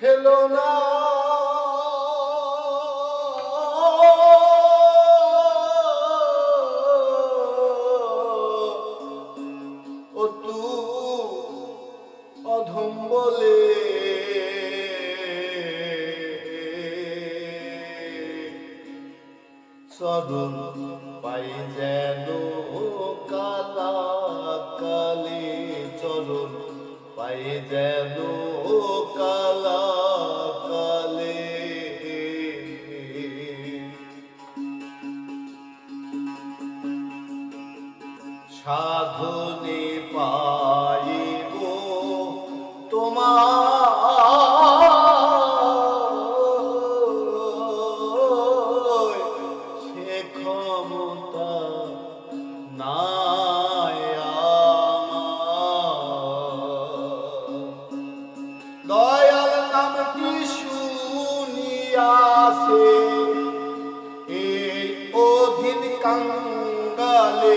Hello না। পাই যেন কালা কালে চরণ পাই যেন সাধনে পাইব তোমার শুনিয়াছে? এই অধীন কাঙ্গালে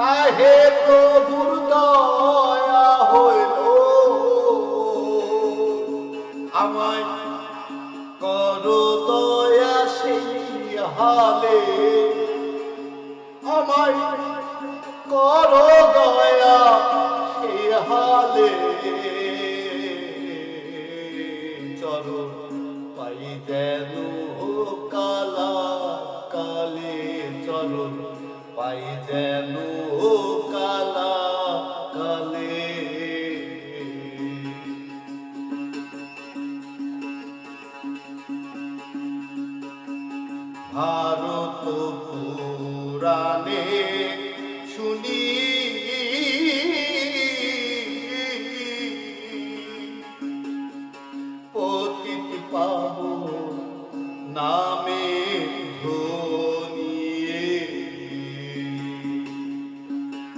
তাহে প্রভুর দয়া হইল। আমায় করো দয়া সেই হালে। আমায় করো দয়া সেই হালে। চরণ পাই যেন কালা কালে চরণ পাই যেন কালা কালে। ভারত পুরাণে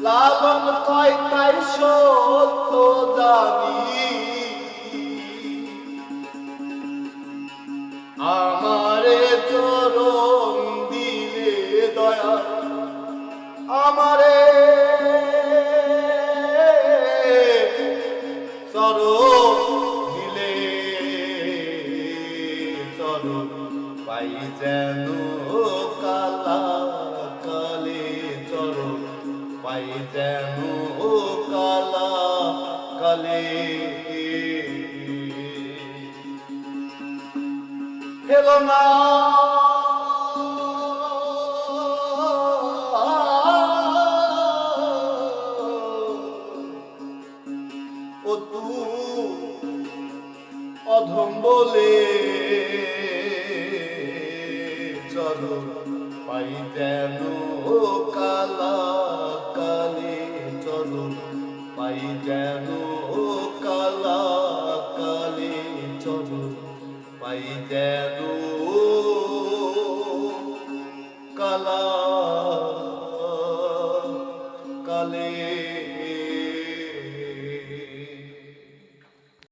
লালন কয় তাই সত্য জানি। আমারে চরণ দিলে দয়া, আমারে চরণ দিলে চরণ পাই যেন কালে পাই যেন কালা কালে হেলো না। ও তু অধম বলে চলো পাই যেন কালা পাই যেন কালা কালে চরণ পাই যেন কালা